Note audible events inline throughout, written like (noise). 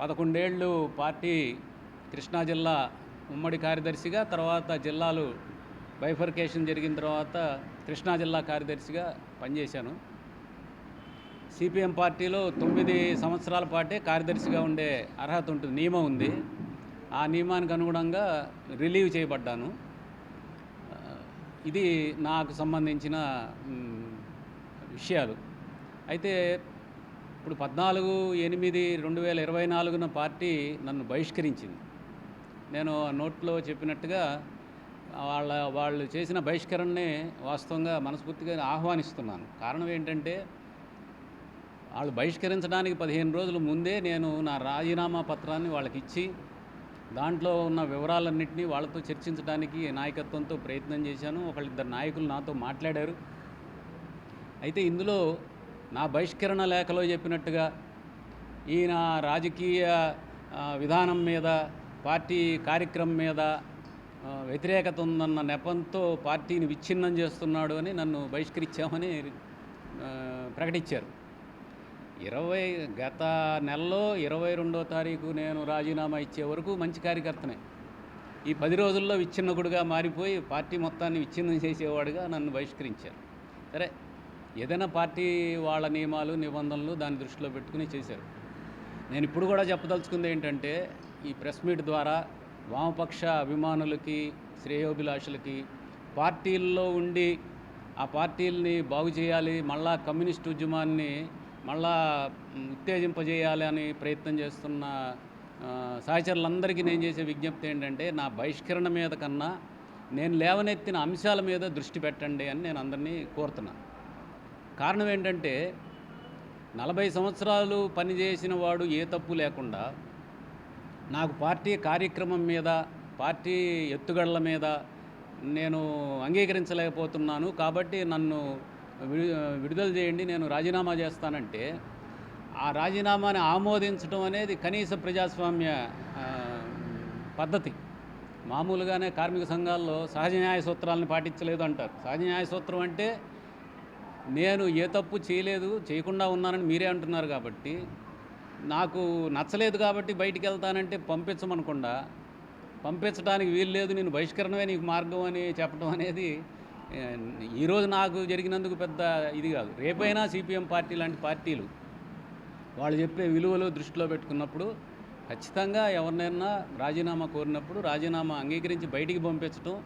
పదకొండేళ్ళు party Krishna జిల్లా ఉమ్మడి కార్యదర్శిగా తర్వాత జిల్లాలు బైఫర్కేషన్ జరిగిన తర్వాత కృష్ణా జిల్లా కార్యదర్శిగా పనిచేశాను. సిపిఎం పార్టీలో తొమ్మిది సంవత్సరాల పాటే కార్యదర్శిగా ఉండే అర్హత ఉంటుంది నియమం ఉంది. ఆ నియమానికి అనుగుణంగా రిలీవ్ చేయబడ్డాను. ఇది నాకు సంబంధించిన విషయాలు. అయితే ఇప్పుడు పద్నాలుగు ఎనిమిది రెండు వేల ఇరవై నాలుగున పార్టీ నన్ను బహిష్కరించింది. నేను ఆ నోట్లో చెప్పినట్టుగా వాళ్ళ వాళ్ళు చేసిన బహిష్కరణని వాస్తవంగా మనస్ఫూర్తిగా ఆహ్వానిస్తున్నాను. కారణం ఏంటంటే వాళ్ళు బహిష్కరించడానికి పదిహేను రోజుల ముందే నేను నా రాజీనామా పత్రాన్ని వాళ్ళకి ఇచ్చి దాంట్లో ఉన్న వివరాలన్నింటినీ వాళ్ళతో చర్చించడానికి నాయకత్వంతో ప్రయత్నం చేశాను. ఒకళ్ళిద్దరు నాయకులు నాతో మాట్లాడారు. అయితే ఇందులో నా బహిష్కరణ లేఖలో చెప్పినట్టుగా ఈయన రాజకీయ విధానం మీద పార్టీ కార్యక్రమం మీద వ్యతిరేకత ఉందన్న నెపంతో పార్టీని విచ్ఛిన్నం చేస్తున్నాడు అని నన్ను బహిష్కరించామని ప్రకటించారు. ఇరవై గత నెలలో ఇరవై రెండో తారీఖు నేను రాజీనామా ఇచ్చే వరకు మంచి కార్యకర్తనే. ఈ పది రోజుల్లో విచ్ఛిన్నకుడుగా మారిపోయి పార్టీ మొత్తాన్ని విచ్ఛిన్నం చేసేవాడుగా నన్ను బహిష్కరించారు. సరే ఏదైనా పార్టీ వాళ్ళ నియమాలు నిబంధనలు దాన్ని దృష్టిలో పెట్టుకుని చేశారు. నేను ఇప్పుడు కూడా చెప్పదలుచుకుంది ఏంటంటే ఈ ప్రెస్ మీట్ ద్వారా వామపక్ష అభిమానులకి శ్రేయోభిలాషులకి పార్టీల్లో ఉండి ఆ పార్టీల్ని బాగు చేయాలి మళ్ళా కమ్యూనిస్ట్ ఉద్యమాన్ని మళ్ళా ఉత్తేజింపజేయాలి అని ప్రయత్నం చేస్తున్న సహచరులందరికీ నేను చేసే విజ్ఞప్తి ఏంటంటే నా బహిష్కరణ మీద కన్నా నేను లేవనెత్తిన అంశాల మీద దృష్టి పెట్టండి అని నేను అందరినీ కోరుతున్నాను. కారణం ఏంటంటే నలభై సంవత్సరాలు పనిచేసిన వాడు ఏ తప్పు లేకుండా నాకు పార్టీ కార్యక్రమం మీద పార్టీ ఎత్తుగడల మీద నేను అంగీకరించలేకపోతున్నాను. కాబట్టి నన్ను విడుదల చేయండి నేను రాజీనామా చేస్తానంటే ఆ రాజీనామాని ఆమోదించడం అనేది కనీస ప్రజాస్వామ్య పద్ధతి. మామూలుగానే కార్మిక సంఘాల్లో సహజ న్యాయ సూత్రాలను పాటించలేదు అంటారు. సహజ న్యాయ సూత్రం అంటే నేను ఏ తప్పు చేయలేదు చేయకుండా ఉన్నానని మీరే అంటున్నారు కాబట్టి నాకు నచ్చలేదు కాబట్టి బయటికి వెళ్తానంటే పంపించమనకుండా పంపించడానికి వీలు లేదు నేను బహిష్కరణమే నీకు మార్గం అని చెప్పడం అనేది ఈరోజు నాకు జరిగినందుకు పెద్ద ఇది కాదు. రేపైనా సిపిఎం పార్టీ లాంటి పార్టీలు వాళ్ళు చెప్పే విలువలు దృష్టిలో పెట్టుకున్నప్పుడు ఖచ్చితంగా ఎవరినైనా రాజీనామా కోరినప్పుడు రాజీనామా అంగీకరించి బయటికి పంపించడం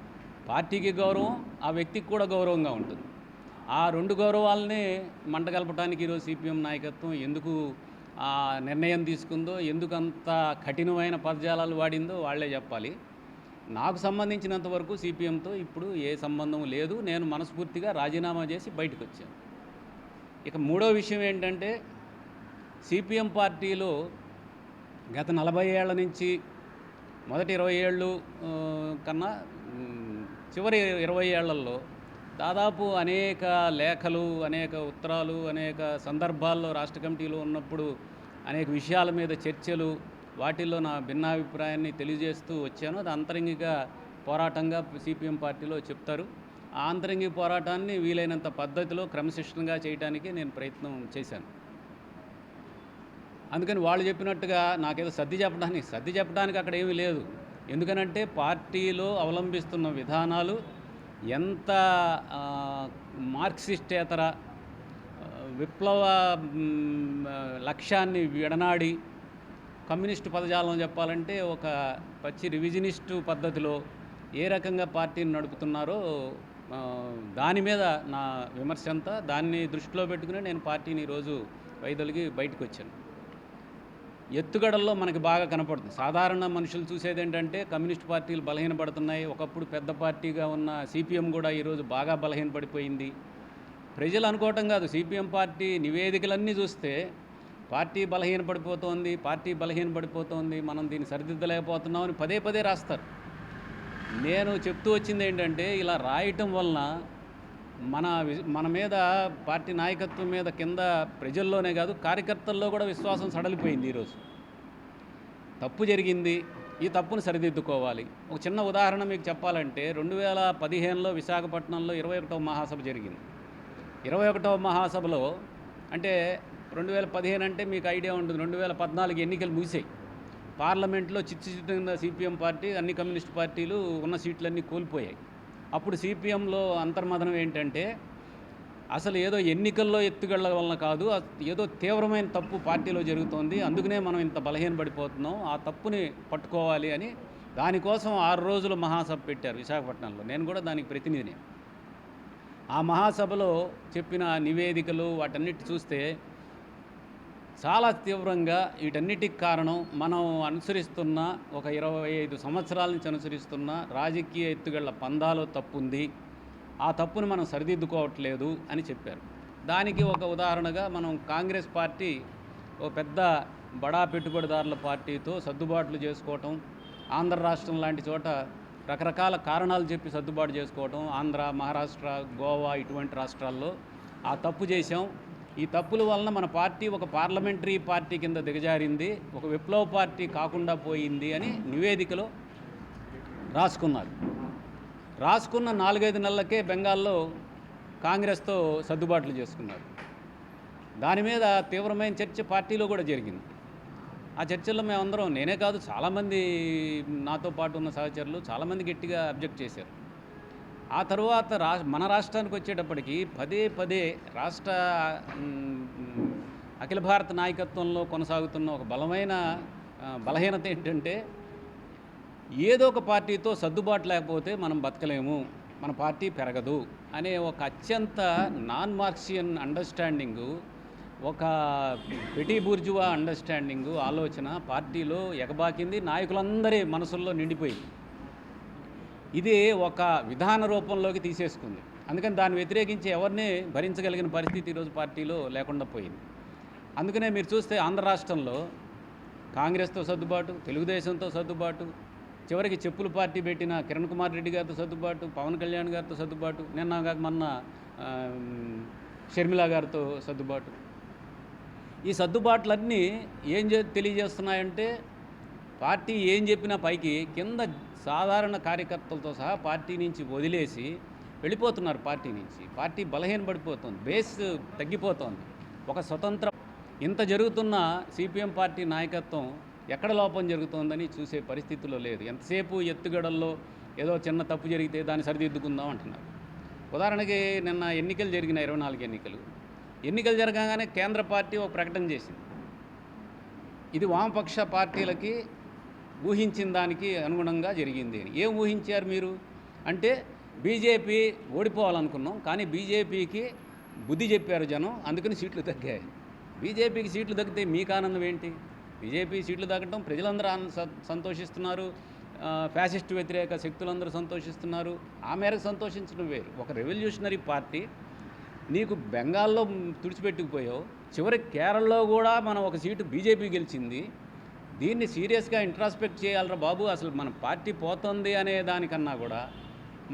పార్టీకి గౌరవం ఆ వ్యక్తికి కూడా గౌరవంగా ఉంటుంది. ఆ రెండు గౌరవాలని మంటగలపడానికి ఈరోజు సిపిఎం నాయకత్వం ఎందుకు ఆ నిర్ణయం తీసుకుందో ఎందుకు అంత కఠినమైన పదజాలాలు వాడిందో వాళ్ళే చెప్పాలి. నాకు సంబంధించినంత వరకు సిపిఎంతో ఇప్పుడు ఏ సంబంధం లేదు. నేను మనస్ఫూర్తిగా రాజీనామా చేసి బయటకు వచ్చాను ఇక మూడో విషయం ఏంటంటే సిపిఎం పార్టీలో గత నలభై ఏళ్ళ నుంచి మొదటి ఇరవై ఏళ్ళు కన్నా చివరి ఇరవై ఏళ్ళలో దాదాపు అనేక లేఖలు అనేక ఉత్తరాలు అనేక సందర్భాల్లో రాష్ట్ర కమిటీలో ఉన్నప్పుడు అనేక విషయాల మీద చర్చలు వాటిల్లో నా భిన్నాభిప్రాయాన్ని తెలియజేస్తూ వచ్చాను. అది అంతరంగిక పోరాటంగా సిపిఎం పార్టీలో చెప్తారు. ఆ అంతరంగిక పోరాటాన్ని వీలైనంత పద్ధతిలో క్రమశిక్షణగా చేయడానికి నేను ప్రయత్నం చేశాను. అందుకని వాళ్ళు చెప్పినట్టుగా నాకేదో సర్ది చెప్పడానికి సర్ది చెప్పడానికి అక్కడ ఏమీ లేదు. ఎందుకనంటే పార్టీలో అవలంబిస్తున్న విధానాలు ఎంత మార్క్సిస్టేతర విప్లవ లక్ష్యాన్ని విడనాడి కమ్యూనిస్టు పదజాలం చెప్పాలంటే ఒక పచ్చి రివిజనిస్టు పద్ధతిలో ఏ రకంగా పార్టీని నడుపుతున్నారో దాని మీద నా విమర్శ అంతా. దాన్ని దృష్టిలో పెట్టుకుని నేను పార్టీని ఈరోజు వైదొలిగి బయటకు వచ్చాను. ఎత్తుగడల్లో మనకి బాగా కనపడుతుంది. సాధారణ మనుషులు చూసేది ఏంటంటే కమ్యూనిస్ట్ పార్టీలు బలహీనపడుతున్నాయి. ఒకప్పుడు పెద్ద పార్టీగా ఉన్న సిపిఎం కూడా ఈరోజు బాగా బలహీనపడిపోయింది. ప్రజలు అనుకోవటం కాదు. సిపిఎం పార్టీ నివేదికలన్నీ చూస్తే పార్టీ బలహీనపడిపోతోంది పార్టీ బలహీనపడిపోతోంది మనం దీన్ని సరిదిద్దలేకపోతున్నామని పదే పదే రాస్తారు. నేను చెప్తూ వచ్చింది ఏంటంటే ఇలా రాయటం వలన మన వి- మన మీద పార్టీ నాయకత్వం మీద కింద ప్రజల్లోనే కాదు కార్యకర్తల్లో కూడా విశ్వాసం సడలిపోయింది ఈరోజు తప్పు జరిగింది ఈ తప్పును సరిదిద్దుకోవాలి. ఒక చిన్న ఉదాహరణ మీకు చెప్పాలంటే రెండు వేల పదిహేనులో విశాఖపట్నంలో ఇరవై ఒకటవ మహాసభ జరిగింది. ఇరవై ఒకటవ మహాసభలో అంటే రెండు వేల పదిహేను అంటే మీకు ఐడియా ఉంటుంది రెండు వేల పద్నాలుగు ఎన్నికలు ముగిసాయి. పార్లమెంట్లో చిచ్చు చిత్తుగా సిపిఎం పార్టీ అన్ని కమ్యూనిస్ట్ పార్టీలు ఉన్న సీట్లన్నీ కోల్పోయాయి. అప్పుడు సిపిఎంలో అంతర్మదనం ఏంటంటే అసలు ఏదో ఎన్నికల్లో ఎత్తుగళ్ళ వలన కాదు ఏదో తీవ్రమైన తప్పు పార్టీలో జరుగుతోంది అందుకనే మనం ఇంత బలహీనపడిపోతున్నాం ఆ తప్పుని పట్టుకోవాలి అని దానికోసం ఆరు రోజులు మహాసభ పెట్టారు విశాఖపట్నంలో. నేను కూడా దానికి ప్రతినిధిని. ఆ మహాసభలో చెప్పిన నివేదికలు వాటన్నిటి చూస్తే చాలా తీవ్రంగా వీటన్నిటికి కారణం మనం అనుసరిస్తున్న ఒక ఇరవై ఐదు సంవత్సరాల నుంచి అనుసరిస్తున్న రాజకీయ ఎత్తుగళ్ళ పందాలో తప్పుంది. ఆ తప్పును మనం సరిదిద్దుకోవట్లేదు అని చెప్పారు. దానికి ఒక ఉదాహరణగా మనం కాంగ్రెస్ పార్టీ ఓ పెద్ద బడా పెట్టుబడిదారుల పార్టీతో సర్దుబాట్లు చేసుకోవటం ఆంధ్ర రాష్ట్రం లాంటి చోట రకరకాల కారణాలు చెప్పి సర్దుబాటు చేసుకోవటం ఆంధ్ర మహారాష్ట్ర గోవా ఇటువంటి రాష్ట్రాల్లో ఆ తప్పు చేశాం. ఈ తప్పుల వలన మన పార్టీ ఒక పార్లమెంటరీ పార్టీ కింద దిగజారింది ఒక విప్లవ పార్టీ కాకుండా పోయింది అని నివేదికలో రాసుకున్నారు. రాసుకున్న నాలుగైదు నెలలకే బెంగాల్లో కాంగ్రెస్తో సర్దుబాట్లు చేసుకున్నారు. దాని మీద తీవ్రమైన చర్చ పార్టీలో కూడా జరిగింది. ఆ చర్చల్లో మేమందరం నేనే కాదు చాలామంది నాతో పాటు ఉన్న సహచరులు చాలామంది గట్టిగా అబ్జెక్ట్ చేశారు. ఆ తర్వాత రా మన రాష్ట్రానికి వచ్చేటప్పటికి పదే పదే రాష్ట్ర అఖిల భారత నాయకత్వంలో కొనసాగుతున్న ఒక బలమైన బలహీనత ఏంటంటే ఏదో ఒక పార్టీతో సర్దుబాటు లేకపోతే మనం బతకలేము మన పార్టీ పెరగదు అనే ఒక అత్యంత నాన్ మార్క్సియన్ అండర్స్టాండింగు ఒక పెటీ బూర్జువా అండర్స్టాండింగు ఆలోచన పార్టీలో ఎగబాకింది నాయకులందరి మనసుల్లో నిండిపోయింది. ఇది ఒక విధాన రూపంలోకి తీసేసుకుంది. అందుకని దాన్ని వ్యతిరేకించి ఎవరిని భరించగలిగిన పరిస్థితి ఈరోజు పార్టీలో లేకుండా పోయింది. అందుకనే మీరు చూస్తే ఆంధ్ర రాష్ట్రంలో కాంగ్రెస్తో సర్దుబాటు తెలుగుదేశంతో సర్దుబాటు చివరికి చెప్పులు పార్టీ పెట్టిన కిరణ్ కుమార్ రెడ్డి గారితో సర్దుబాటు పవన్ కళ్యాణ్ గారితో సర్దుబాటు నిన్న కాక మొన్న షర్మిల గారితో సర్దుబాటు. ఈ సర్దుబాట్లన్నీ ఏం తెలియజేస్తున్నాయంటే పార్టీ ఏం చెప్పినా పైకి కింద సాధారణ కార్యకర్తలతో సహా పార్టీ నుంచి వదిలేసి వెళ్ళిపోతున్నారు పార్టీ నుంచి. పార్టీ బలహీనపడిపోతుంది బేస్ తగ్గిపోతోంది. ఒక స్వతంత్ర ఇంత జరుగుతున్న సిపిఎం పార్టీ నాయకత్వం ఎక్కడ లోపం జరుగుతోందని చూసే పరిస్థితిలో లేదు. ఎంతసేపు ఎత్తుగడల్లో ఏదో చిన్న తప్పు జరిగితే దాన్ని సరిదిద్దుకుందాం అంటున్నారు. ఉదాహరణకి నిన్న ఎన్నికలు జరిగిన ఇరవై నాలుగు ఎన్నికలు. ఎన్నికలు జరగగానే కేంద్ర పార్టీ ఒక ప్రకటన చేసింది. ఇది వామపక్ష పార్టీలకి ఊహించిన దానికి అనుగుణంగా జరిగింది ఏం ఊహించారు మీరు? అంటే బీజేపీ ఓడిపోవాలనుకున్నాం కానీ బీజేపీకి బుద్ధి చెప్పారు జనం అందుకని సీట్లు తగ్గాయి. బీజేపీకి సీట్లు తగ్గితే మీకు ఆనందం ఏంటి? బీజేపీ సీట్లు తగ్గడం ప్రజలందరూ ఆనంద సంతోషిస్తున్నారు. ఫ్యాసిస్ట్ వ్యతిరేక శక్తులందరూ సంతోషిస్తున్నారు. ఆ మేరకు సంతోషించడం వేరు. ఒక రెవల్యూషనరీ పార్టీ నీకు బెంగాల్లో తుడిచిపెట్టుకుపోయావు. చివరి కేరళలో కూడా మనం ఒక సీటు బీజేపీ గెలిచింది. దీన్ని సీరియస్గా ఇంట్రాస్పెక్ట్ చేయాలరా బాబు. అసలు మన పార్టీ పోతుంది అనే దానికన్నా కూడా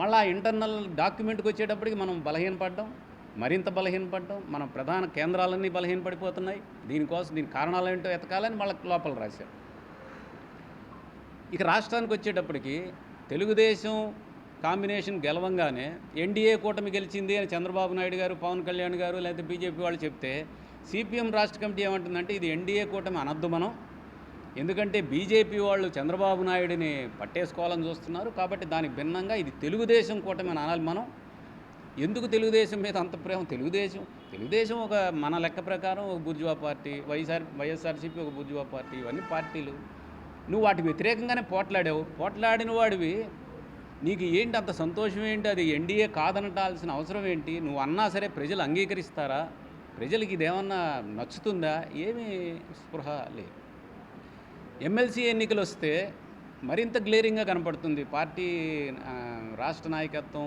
మళ్ళా ఇంటర్నల్ డాక్యుమెంట్కి వచ్చేటప్పటికి మనం బలహీనపడ్డాం. మరింత బలహీనపడ్డాం. మన ప్రధాన కేంద్రాలన్నీ బలహీనపడిపోతున్నాయి. దీనికోసం దీని కారణాలు ఏంటో ఎతకాలని మళ్ళీ లోపల రాశారు. ఇక రాష్ట్రానికి వచ్చేటప్పటికి తెలుగుదేశం కాంబినేషన్ గెలవంగానే ఎన్డీఏ కూటమి గెలిచింది అని చంద్రబాబు నాయుడు గారు పవన్ కళ్యాణ్ గారు లేకపోతే బీజేపీ వాళ్ళు చెప్తే సిపిఎం రాష్ట్ర కమిటీ ఏమంటుందంటే ఇది ఎన్డీఏ కూటమి అనద్దు మనం. ఎందుకంటే బీజేపీ వాళ్ళు చంద్రబాబు నాయుడిని పట్టేసుకోవాలని చూస్తున్నారు కాబట్టి దానికి భిన్నంగా ఇది తెలుగుదేశం కూటమి అనాలి మనం. ఎందుకు తెలుగుదేశం మీద అంత ప్రేమ? తెలుగుదేశం తెలుగుదేశం ఒక మన లెక్క ప్రకారం ఒక బుర్జువా పార్టీ వైఎస్ఆర్ వైఎస్ఆర్సీపీ ఒక బుర్జువా పార్టీ ఇవన్నీ పార్టీలు. నువ్వు వాటి వ్యతిరేకంగానే పోట్లాడావు. పోట్లాడిన వాడివి నీకు ఏంటి అంత సంతోషం ఏంటి? అది ఎన్డీఏ కాదనటాల్సిన అవసరం ఏంటి? నువ్వు అన్నా సరే ప్రజలు అంగీకరిస్తారా? ప్రజలకి ఇదేమన్నా నచ్చుతుందా? ఏమీ స్పృహ లేదు. ఎమ్మెల్సీ ఎన్నికలు వస్తే మరింత గ్లేరింగ్గా కనపడుతుంది. పార్టీ రాష్ట్ర నాయకత్వం.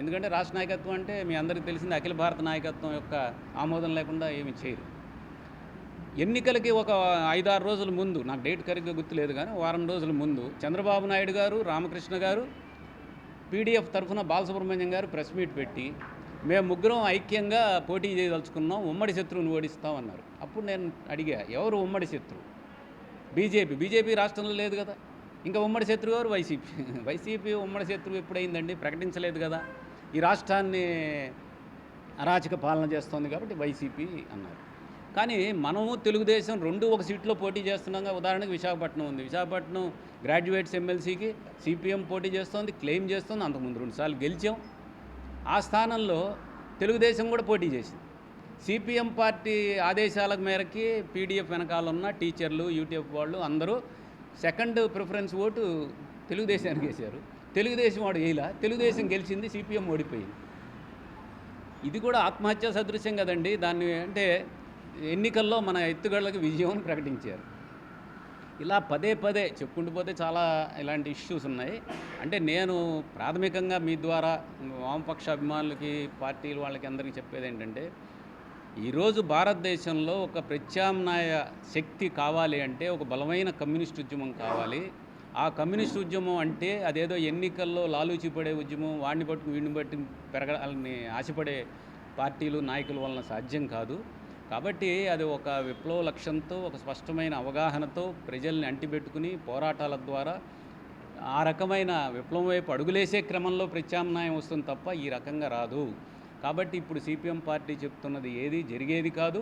ఎందుకంటే రాష్ట్ర నాయకత్వం అంటే మీ అందరికీ తెలిసింది అఖిల భారత నాయకత్వం యొక్క ఆమోదం లేకుండా ఏమి చేయరు. ఎన్నికలకి ఒక ఐదారు రోజుల ముందు నాకు డేట్ కరెక్ట్గా గుర్తులేదు కానీ వారం రోజుల ముందు చంద్రబాబు నాయుడు గారు రామకృష్ణ గారు పీడీఎఫ్ తరఫున బాలసుబ్రహ్మణ్యం గారు ప్రెస్ మీట్ పెట్టి మేము ముగ్గురం ఐక్యంగా పోటీ చేయదలుచుకున్నాం ఉమ్మడి శత్రువుని ఓడిస్తామన్నారు అప్పుడు నేను అడిగా ఎవరు ఉమ్మడి శత్రువు? బీజేపీ బీజేపీ రాష్ట్రంలో లేదు కదా. ఇంకా ఉమ్మడి శత్రువు ఎవరు? వైసీపీ. (laughs) వైసీపీ ఉమ్మడి శత్రువు ఎప్పుడైందండి? ప్రకటించలేదు కదా. ఈ రాష్ట్రాన్ని అరాచక పాలన చేస్తోంది కాబట్టి వైసీపీ అన్నారు. కానీ మనము తెలుగుదేశం రెండు ఒక సీట్లో పోటీ చేస్తున్నాగా. ఉదాహరణకు విశాఖపట్నం ఉంది. విశాఖపట్నం గ్రాడ్యుయేట్స్ ఎమ్మెల్సీకి సిపిఎం పోటీ చేస్తోంది క్లెయిమ్ చేస్తుంది. అంతకుముందు రెండుసార్లు గెలిచాం. ఆ స్థానంలో తెలుగుదేశం కూడా పోటీ చేసింది. సిపిఎం పార్టీ ఆదేశాల మేరకి పీడిఎఫ్ వెనకాల ఉన్న టీచర్లు యూటీఎఫ్ వాళ్ళు అందరూ సెకండ్ ప్రిఫరెన్స్ ఓటు తెలుగుదేశానికి వేశారు. తెలుగుదేశం వాడు వేయలా తెలుగుదేశం గెలిచింది సిపిఎం ఓడిపోయింది. ఇది కూడా ఆత్మహత్య సదృశ్యం కదండి. దాన్ని అంటే ఎన్నికల్లో మన ఎత్తుగడలకు విజయం అని ప్రకటించారు. ఇలా పదే పదే చెప్పుకుంటూ పోతే చాలా ఇలాంటి ఇష్యూస్ ఉన్నాయి. అంటే నేను ప్రాథమికంగా మీ ద్వారా వామపక్ష అభిమానులకి పార్టీలు వాళ్ళకి అందరికీ చెప్పేది ఏంటంటే ఈరోజు భారతదేశంలో ఒక ప్రత్యామ్నాయ శక్తి కావాలి అంటే ఒక బలమైన కమ్యూనిస్ట్ ఉద్యమం కావాలి. ఆ కమ్యూనిస్ట్ ఉద్యమం అంటే అదేదో ఎన్నికల్లో లాలూచిపడే ఉద్యమం వాడిని బట్టి వీడిని బట్టి పెరగాలని ఆశపడే పార్టీలు నాయకుల వలన సాధ్యం కాదు. కాబట్టి అది ఒక విప్లవ లక్ష్యంతో ఒక స్పష్టమైన అవగాహనతో ప్రజల్ని అంటిపెట్టుకుని పోరాటాల ద్వారా ఆ రకమైన విప్లవం వైపు అడుగులేసే క్రమంలో ప్రత్యామ్నాయం వస్తుంది తప్ప ఈ రకంగా రాదు. కాబట్టి ఇప్పుడు సిపిఎం పార్టీ చెప్తున్నది ఏది? జరిగేది కాదు.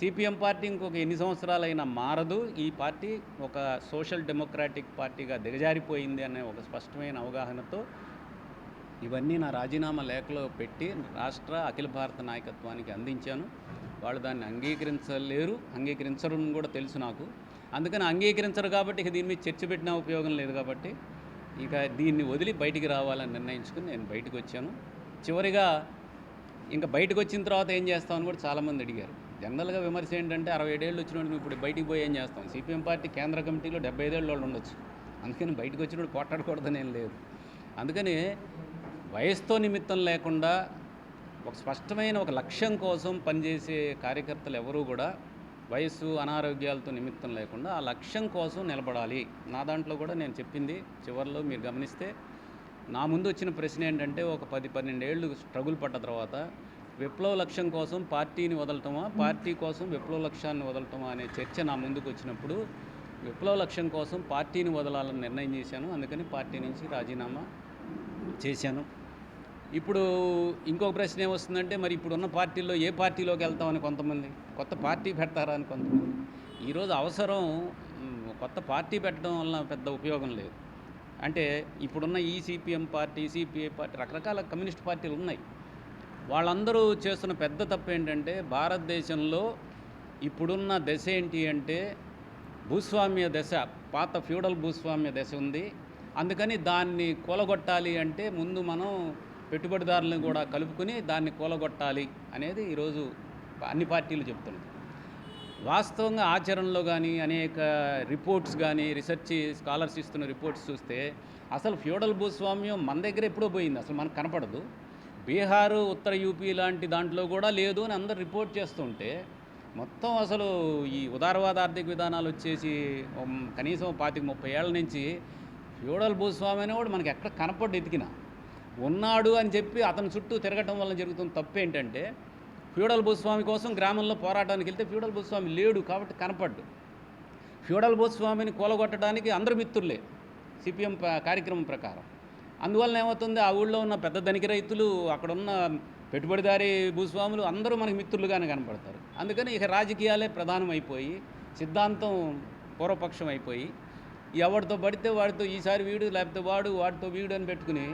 సిపిఎం పార్టీ ఇంకొక ఎన్ని సంవత్సరాలైనా మారదు. ఈ పార్టీ ఒక సోషల్ డెమోక్రాటిక్ పార్టీగా దిగజారిపోయింది అనే ఒక స్పష్టమైన అవగాహనతో ఇవన్నీ నా రాజీనామా లేఖలో పెట్టి రాష్ట్ర అఖిల భారత నాయకత్వానికి అందించాను. వాళ్ళు దాన్ని అంగీకరించలేరు. అంగీకరించరు అని కూడా తెలుసు నాకు. అందుకని అంగీకరించరు కాబట్టి ఇక దీని మీద చర్చ పెట్టినా ఉపయోగం లేదు కాబట్టి ఇక దీన్ని వదిలి బయటికి రావాలని నిర్ణయించుకుని నేను బయటకు వచ్చాను. చివరిగా ఇంకా బయటకు వచ్చిన తర్వాత ఏం చేస్తామని కూడా చాలామంది అడిగారు. జనరల్గా విమర్శ ఏంటంటే అరవై ఏడేళ్ళు వచ్చినప్పుడు నువ్వు ఇప్పుడు బయటికి పోయి ఏం చేస్తాం? సిపిఎం పార్టీ కేంద్ర కమిటీలో డెబ్బై ఐదేళ్ళు వాళ్ళు ఉండొచ్చు. అందుకని బయటకు వచ్చినప్పుడు పోట్లాడకూడదని ఏం లేదు. అందుకని వయసుతో నిమిత్తం లేకుండా ఒక స్పష్టమైన ఒక లక్ష్యం కోసం పనిచేసే కార్యకర్తలు ఎవరూ కూడా వయస్సు అనారోగ్యాలతో నిమిత్తం లేకుండా ఆ లక్ష్యం కోసం నిలబడాలి. నా దాంట్లో కూడా నేను చెప్పింది చివరిలో మీరు గమనిస్తే నా ముందు వచ్చిన ప్రశ్న ఏంటంటే ఒక పది పన్నెండేళ్ళు స్ట్రగుల్ పడ్డ తర్వాత విప్లవ లక్ష్యం కోసం పార్టీని వదలటమా పార్టీ కోసం విప్లవ లక్ష్యాన్ని వదలటమా అనే చర్చ నా ముందుకు వచ్చినప్పుడు విప్లవ లక్ష్యం కోసం పార్టీని వదలాలని నిర్ణయం చేశాను. అందుకని పార్టీ నుంచి రాజీనామా చేశాను. ఇప్పుడు ఇంకొక ప్రశ్న ఏమొస్తుందంటే మరి ఇప్పుడున్న పార్టీలో ఏ పార్టీలోకి వెళ్తామని కొంతమంది? కొత్త పార్టీ పెడతారా అని కొంతమంది? ఈరోజు అవసరం కొత్త పార్టీ పెట్టడం వల్ల పెద్ద ఉపయోగం లేదు. అంటే ఇప్పుడున్న ఈ సిపిఎం పార్టీ సిపిఐ పార్టీ రకరకాల కమ్యూనిస్ట్ పార్టీలు ఉన్నాయి. వాళ్ళందరూ చేస్తున్న పెద్ద తప్పు ఏంటంటే భారతదేశంలో ఇప్పుడున్న దశ ఏంటి అంటే భూస్వామ్య దశ పాత ఫ్యూడల్ భూస్వామ్య దశ ఉంది. అందుకని దాన్ని కూలగొట్టాలి అంటే ముందు మనం పెట్టుబడిదారులను కూడా కలుపుకుని దాన్ని కూలగొట్టాలి అనేది ఈరోజు అన్ని పార్టీలు చెప్తున్నాయి వాస్తవంగా ఆచరణలో కానీ అనేక రిపోర్ట్స్ కానీ రీసెర్చ్ స్కాలర్స్ ఇస్తున్న రిపోర్ట్స్ చూస్తే అసలు ఫ్యూడల్ భూస్వామ్యం మన దగ్గర ఎప్పుడో పోయింది. అసలు మనకు కనపడదు. బీహారు ఉత్తర యూపీ లాంటి దాంట్లో కూడా లేదు అని అందరు రిపోర్ట్ చేస్తుంటే మొత్తం అసలు ఈ ఉదారవాద ఆర్థిక విధానాలు వచ్చేసి కనీసం పాతిక ముప్పై ఏళ్ళ నుంచి ఫ్యూడల్ భూస్వామి అనేవాడు మనకి ఎక్కడ కనపడ్డు ఎతికినా. ఉన్నాడు అని చెప్పి అతని చుట్టూ తిరగటం వల్ల జరుగుతున్న తప్పు ఏంటంటే ఫ్యూడల్ భూస్వామి కోసం గ్రామంలో పోరాటానికి వెళ్తే ఫ్యూడల్ భూస్వామి లేడు కాబట్టి కనపడ్డు. ఫ్యూడల్ భూస్వామిని కూలగొట్టడానికి అందరు మిత్రులే సిపిఎం కార్యక్రమం ప్రకారం. అందువల్ల ఏమవుతుంది? ఆ ఊళ్ళో ఉన్న పెద్ద ధనిక రైతులు అక్కడున్న పెట్టుబడిదారి పెట్టుబడిదారీ భూస్వాములు అందరూ మనకి మిత్రులుగానే కనపడతారు. అందుకని ఇక రాజకీయాలే ప్రధానమైపోయి సిద్ధాంతం పూర్వపక్షం అయిపోయి ఎవరితో పడితే వాడితో ఈసారి వీడు లేకపోతే వాడు వాడితో వీడు అని పెట్టుకుని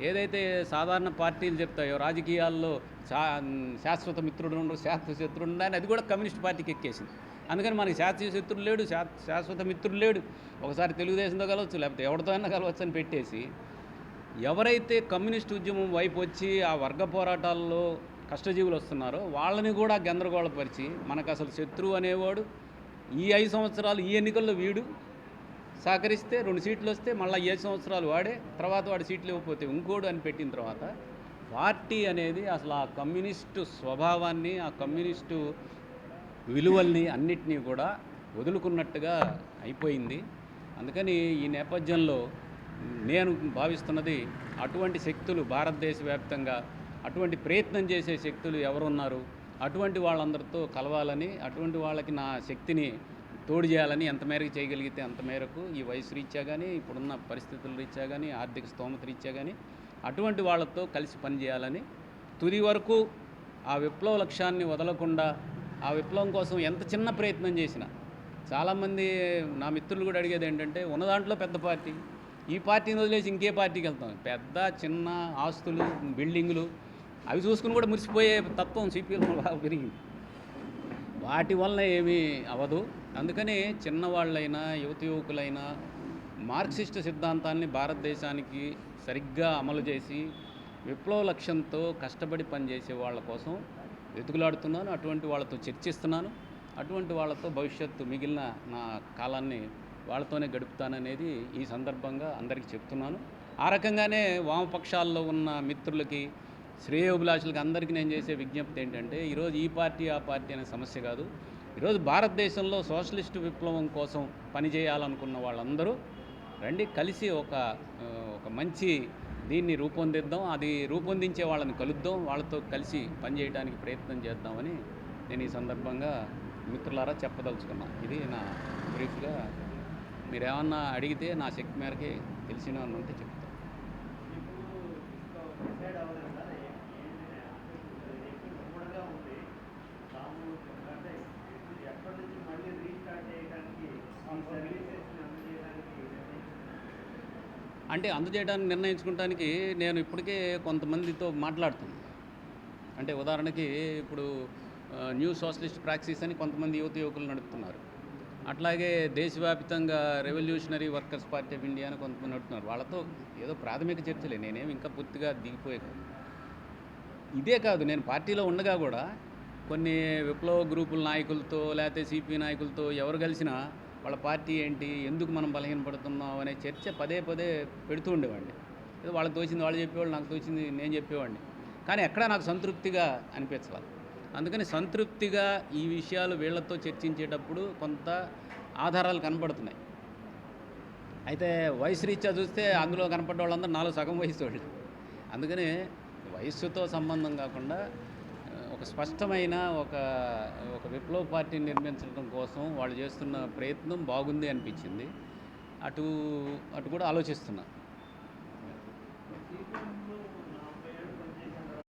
ఏదైతే సాధారణ పార్టీలు చెప్తాయో రాజకీయాల్లో శా శాశ్వత మిత్రుడు ఉండరు శాశ్వత శత్రుడు ఉండని అది కూడా కమ్యూనిస్ట్ పార్టీకి ఎక్కేసింది. అందుకని మనకి శాశ్వత శత్రుడు లేడు శా- శాశ్వత మిత్రుడు లేడు. ఒకసారి తెలుగుదేశంతో కలవచ్చు లేకపోతే ఎవరితో అయినా కలవచ్చు అని పెట్టేసి ఎవరైతే కమ్యూనిస్ట్ ఉద్యమం వైపు వచ్చి ఆ వర్గ పోరాటాల్లో కష్టజీవులు వస్తున్నారో వాళ్ళని కూడా గందరగోళపరిచి మనకు అసలు శత్రువు అనేవాడు ఈ ఐదు సంవత్సరాలు ఈ ఎన్నికల్లో వీడు సహకరిస్తే రెండు సీట్లు వస్తే మళ్ళీ ఏడు సంవత్సరాలు వాడే తర్వాత వాడి సీట్లు ఇవ్వకపోతే ఇంకోడు అని పెట్టిన తర్వాత పార్టీ అనేది అసలు ఆ కమ్యూనిస్టు స్వభావాన్ని ఆ కమ్యూనిస్టు విలువల్ని అన్నిటినీ కూడా వదులుకున్నట్టుగా అయిపోయింది. అందుకని ఈ నేపథ్యంలో నేను భావిస్తున్నది అటువంటి శక్తులు భారతదేశ వ్యాప్తంగా అటువంటి ప్రయత్నం చేసే శక్తులు ఎవరున్నారు అటువంటి వాళ్ళందరితో కలవాలని అటువంటి వాళ్ళకి నా శక్తిని తోడు చేయాలని ఎంత మేరకు చేయగలిగితే అంత మేరకు ఈ వయసు రీత్యా కానీ ఇప్పుడున్న పరిస్థితుల రీత్యా కానీ ఆర్థిక స్తోమత రీత్యా కానీ అటువంటి వాళ్ళతో కలిసి పనిచేయాలని తుది వరకు ఆ విప్లవ లక్ష్యాన్ని వదలకుండా ఆ విప్లవం కోసం ఎంత చిన్న ప్రయత్నం చేసినా చాలామంది నా మిత్రులు కూడా అడిగేది ఏంటంటే ఉన్న దాంట్లో పెద్ద పార్టీ ఈ పార్టీని వదిలేసి ఇంకే పార్టీకి వెళ్తాం. పెద్ద చిన్న ఆస్తులు బిల్డింగులు అవి చూసుకుని కూడా మురిసిపోయే తత్వం సిపిఎం బాగా పెరిగింది. వాటి వలన ఏమీ అవ్వదు అందుకని చిన్నవాళ్ళైనా యువత యువకులైనా మార్క్సిస్ట్ సిద్ధాంతాన్ని భారతదేశానికి సరిగ్గా అమలు చేసి విప్లవ లక్ష్యంతో కష్టపడి పనిచేసే వాళ్ళ కోసం వెతుకులాడుతున్నాను. అటువంటి వాళ్ళతో చర్చిస్తున్నాను. అటువంటి వాళ్ళతో భవిష్యత్తు మిగిలిన నా కాలాన్ని వాళ్ళతోనే గడుపుతాననేది ఈ సందర్భంగా అందరికీ చెప్తున్నాను. ఆ రకంగానే వామపక్షాల్లో ఉన్న మిత్రులకి శ్రేయోభిలాషులకు అందరికీ నేను చేసే విజ్ఞప్తి ఏంటంటే ఈరోజు ఈ పార్టీ ఆ పార్టీ అనే సమస్య కాదు. ఈరోజు భారతదేశంలో సోషలిస్టు విప్లవం కోసం పనిచేయాలనుకున్న వాళ్ళందరూ రండి కలిసి ఒక ఒక మంచి దీన్ని రూపొందిద్దాం. అది రూపొందించే వాళ్ళని కలుద్దాం. వాళ్ళతో కలిసి పనిచేయడానికి ప్రయత్నం చేద్దామని నేను ఈ సందర్భంగా మిత్రులారా చెప్పదలుచుకున్నా. ఇది నా బ్రీఫ్గా మీరేమన్నా అడిగితే నా శక్తి మేరకి తెలిసిన ఉంటే చెప్పు డిసైడ్ అవ్వలేదు కదా ఎక్కువ ఉమ్మడిగా ఉంది సామూహికంగా అంటే ఎప్పటి నుంచి మళ్ళీ రీస్టార్ట్ చేయడానికి ఈ సర్వీసెస్ని అందజేయడానికి అంటే అందజేయడానికి నిర్ణయించుకోవడానికి నేను ఇప్పటికే కొంతమందితో మాట్లాడుతున్నాను. అంటే ఉదాహరణకి ఇప్పుడు న్యూ సోషలిస్ట్ ప్రాక్టీస్ అని కొంతమంది యువత యువకులు నడుపుతున్నారు. అట్లాగే దేశవ్యాప్తంగా revolutionary workers party of India అని కొంతమంది నడుపుతున్నారు. వాళ్ళతో ఏదో ప్రాథమిక చర్చలే నేనేమి ఇంకా పూర్తిగా దిగిపోయే కాదు. ఇదే కాదు నేను పార్టీలో ఉండగా కూడా కొన్ని విప్లవ గ్రూపుల నాయకులతో లేకపోతే సిపి నాయకులతో ఎవరు కలిసినా వాళ్ళ పార్టీ ఏంటి ఎందుకు మనం బలహీనపడుతున్నాం అనే చర్చ పదే పదే పెడుతూ ఉండేవాడిని. ఏదో వాళ్ళకి తోచింది వాళ్ళు చెప్పేవాళ్ళు నాకు తోచింది నేను చెప్పేవాడిని. కానీ ఎక్కడా నాకు సంతృప్తిగా అనిపించాలి. అందుకని సంతృప్తిగా ఈ విషయాలు వీళ్ళతో చర్చించేటప్పుడు కొంత ఆధారాలు కనపడుతున్నాయి. అయితే వయసు రీత్యా చూస్తే అందులో కనపడ్డ వాళ్ళందరూ నాలుగు సగం వయసు వాళ్ళు. అందుకని వయస్సుతో సంబంధం కాకుండా ఒక స్పష్టమైన ఒక ఒక విప్లవ పార్టీని నిర్మించడం కోసం వాళ్ళు చేస్తున్న ప్రయత్నం బాగుంది అనిపించింది. అటు అటు కూడా ఆలోచిస్తున్నా.